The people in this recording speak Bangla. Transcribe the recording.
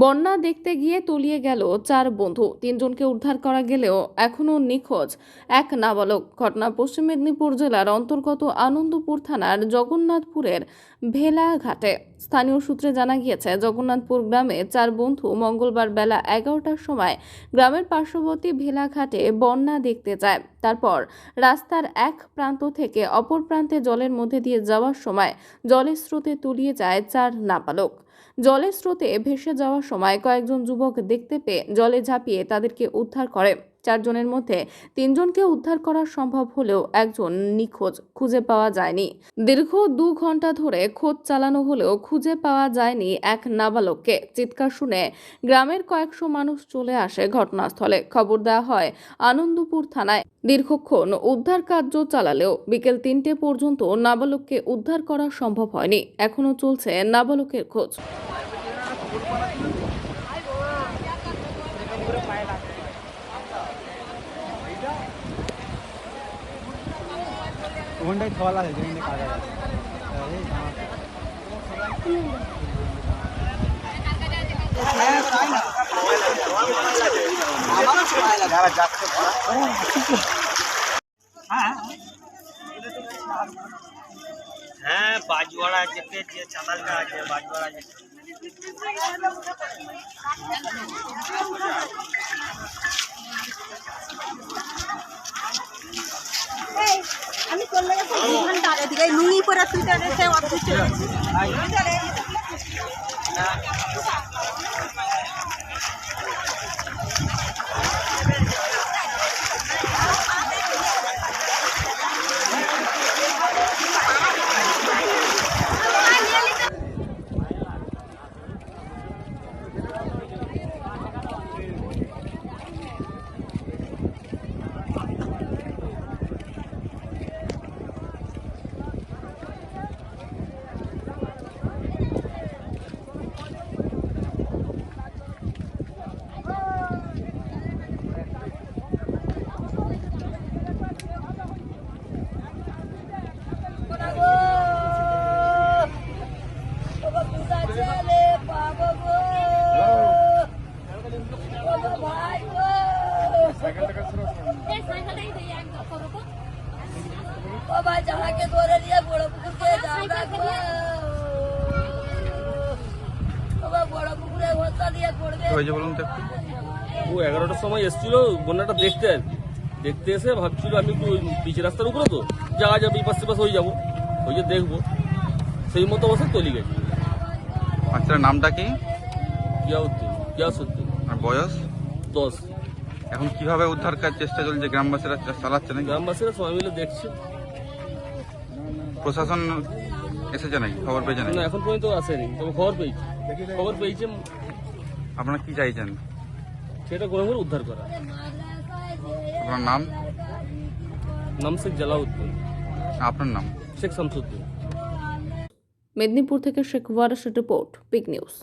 বন্যা দেখতে গিয়ে তলিয়ে গেল চার বন্ধু। তিনজনকে উদ্ধার করা গেলেও এখনও নিখোঁজ। এক নাবালক ঘটনা পশ্চিম মেদিনীপুর জেলার অন্তর্গত আনন্দপুর থানার জগন্নাথপুরের ভেলাঘাটে স্থানীয় সূত্রে জানা গিয়েছে, জগন্নাথপুর গ্রামে চার বন্ধু মঙ্গলবার বেলা এগারোটার সময় গ্রামের পার্শ্ববর্তী ভেলাঘাটে বন্যা দেখতে যায়। তারপর রাস্তার এক প্রান্ত থেকে অপর প্রান্তে জলের মধ্যে দিয়ে যাওয়ার সময় জলের স্রোতে তুলিয়ে যায় চার নাবালক। জলের স্রোতে ভেসে যাওয়ার সময় কয়েকজন যুবক দেখতে পেয়ে জলে ঝাঁপিয়ে তাদেরকে উদ্ধার করে। চারজনের মধ্যে তিনজনকে উদ্ধার করা সম্ভব হলেও একজন নিখোঁজ খুঁজে পাওয়া যায়নি। দীর্ঘ দু ঘণ্টা ধরে খোঁজ চালানো হলেও খুঁজে পাওয়া যায়নি এক নাবালককে। চিৎকার শুনে গ্রামের কয়েকশো মানুষ চলে আসে ঘটনাস্থলে। খবর দেওয়া হয়, আনন্দপুর থানায় দীর্ঘক্ষণ উদ্ধার কার্য চালালেও বিকেল তিনটে পর্যন্ত নাবালককে উদ্ধার করা সম্ভব হয়নি। এখনও চলছে নাবালকের খোঁজ। ওখানটায় থল আছে যেখানে কাজা আছে এই আমার হ্যাঁ বাজওয়াড়া যেতে যে চাতালটা আছে বাজওয়াড়া যেতে এই, আমি চলে গেছি দু ঘন্টা এদিকে এই লুঙ্গি পরে শুতে রয়েছে অদ্ভুত বাবা জামাকে ধরে নিয়ে বড় পুকুরকে যাও রাখবো বাবা বড় পুকুরে ভর্তা দিয়ে পড়বে হয়েছে বলুন তো একটু ও এগারোটার সময় এসেছিল বন্যাটা দেখতে আর কি। দেখতে এসে ভাবছিল আমি একটু ওই পিচের রাস্তার উপরে তো যাওয়া যাবে এই পাশে পাশে হয়ে যাবো ওই যে দেখবো সেই মতো বসে তলি গেছে বাচ্চার নামটা কি গিয়াউদ্দিন গিয়াসুদ্দিন আর বয়স দশ এখন কীভাবে উদ্ধার কাজ চেষ্টা চলছে? গ্রামবাসীরা চালাচ্ছে নাকি? গ্রামবাসীরা সবাই মিলে দেখছে। প্রশাসন এসেছে নাকি? খবর পেয়েছে নাকি? না এখন পর্যন্ত আসেনি। তবে খবর পেয়েছি। খবর পেয়েছে। আপনারা কি চাইছেন? সেটা করে করে উদ্ধার করা। আপনার নাম? নাম শেখ জালাউদ্দিন আপনার নাম? শেখ শামসুদ্দিন। মেদিনীপুর থেকে Sheikh Waris report Peak News.